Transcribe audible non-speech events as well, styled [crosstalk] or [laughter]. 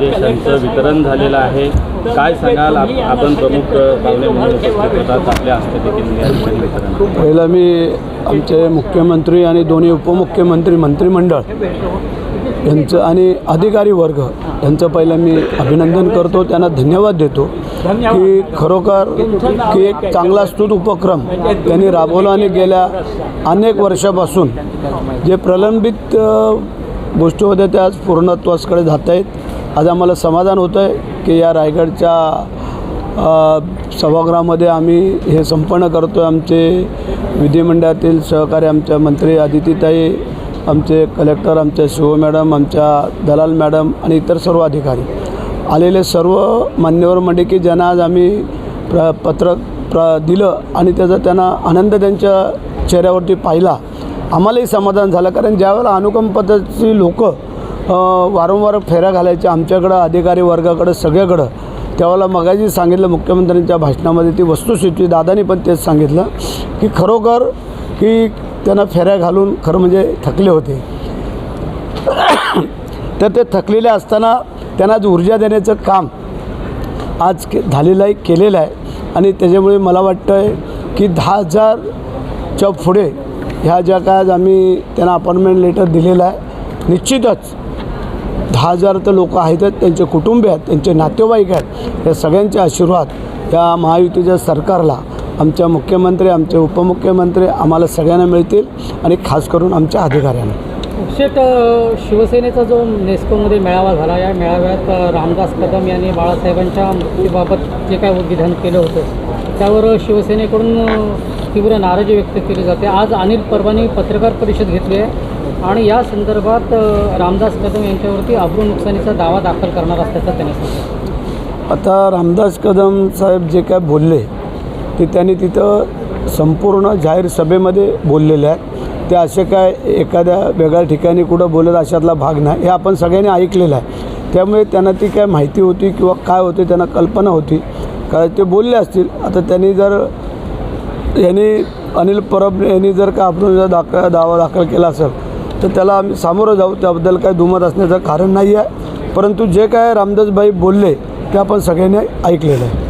त्यांचं वितरण झालेलं आहे काय सांगाल? आपण प्रमुख पाहुणे म्हणून होतात आपल्या हस्ते देखील पहिलं मी आमचे मुख्यमंत्री आणि दोन्ही उपमुख्यमंत्री मंत्रिमंडळ यांचं आणि अधिकारी वर्ग यांचं पहिलं मी अभिनंदन करतो त्यांना धन्यवाद देतो की खरोखर की एक चांगला स्तुत उपक्रम त्यांनी राबवला आणि गेल्या अनेक वर्षापासून जे प्रलंबित गोष्टीमध्ये गोष्टी होत्या त्या आज पूर्णत्वासकडे जात आहेत आज आम्हाला समाधान होतं आहे की या रायगडच्या सभागृहामध्ये आम्ही हे संपन्न करतो आहे आमचे विधिमंडळातील सहकारी आमच्या मंत्री आदितीताई आमचे कलेक्टर आमच्या शिव मॅडम आमच्या दलाल मॅडम आणि इतर सर्व अधिकारी आलेले सर्व मान्यवर मंडळी की ज्यांना आज आम्ही प्र पत्र प्र दिलं आणि त्याचा त्यांना आनंद त्यांच्या चेहऱ्यावरती पाहिला. आम्हालाही समाधान झालं कारण ज्यावेळेला अनुकंपताची लोकं वारंवार फेऱ्या घालायच्या. आमच्याकडं अधिकारी वर्गाकडं सगळ्याकडं. त्यावेळेला मगाशी सांगितलं मुख्यमंत्र्यांच्या भाषणामध्ये ती वस्तुस्थिती दादानी पण तेच सांगितलं की खरोखर की त्यांना फेऱ्या घालून खरं म्हणजे थकले होते. [coughs] तर ते थकलेले असताना त्यांना आज ऊर्जा देण्याचं काम आज के झालेलं आहे केलेलं आहे. आणि त्याच्यामुळे मला वाटतं आहे की दहा हजारच्या पुढे ह्या ज्या काय आज आम्ही त्यांना अपॉइंटमेंट लेटर दिलेलं आहे निश्चितच दहा हजार तर लोक आहेत त्यांचे कुटुंबीय आहेत त्यांचे नातेवाईक आहेत या सगळ्यांचे आशीर्वाद या महायुतीच्या सरकारला. आमच्या मुख्यमंत्री आमचे उपमुख्यमंत्री आम्हाला सगळ्यांना मिळतील आणि खास करून आमच्या अधिकाऱ्यांना. शेट शिवसेनेचा जो नेस्कोमध्ये मेळावा झाला या मेळाव्यात रामदास कदम यांनी बाळासाहेबांच्या मृत्यूबाबत जे काय विधान केलं होतं त्यावर शिवसेनेकडून तीव्र नाराजी व्यक्त केली जाते. आज अनिल परवानी पत्रकार परिषद घेतली आहे. आणि या संदर्भात रामदास कदम यांच्यावरती अब्रू नुकसानीचा दावा दाखल करणार असल्याचं त्यांनी सांगितलं. आता रामदास कदम साहेब जे काय बोलले ते त्यांनी तिथं संपूर्ण जाहीर सभेमध्ये बोललेले आहेत. ते असे काय एखाद्या वेगळ्या ठिकाणी कुठं बोलत अशातला भाग नाही हे आपण सगळ्यांनी ऐकलेलं आहे. त्यामुळे त्यांना ती काय माहिती होती किंवा काय होते त्यांना कल्पना होती. काय ते बोलले असतील आता त्यांनी जर यांनी अनिल परब यांनी जर का आपण जर दाखल दावा दाखल केला असेल तर त्याला आम्ही सामोरं जाऊ. त्याबद्दल काही दुमत असण्याचं कारण नाही आहे. परंतु जे काय रामदासबाई बोलले ते आपण सगळ्यांनी ऐकलेलं आहे.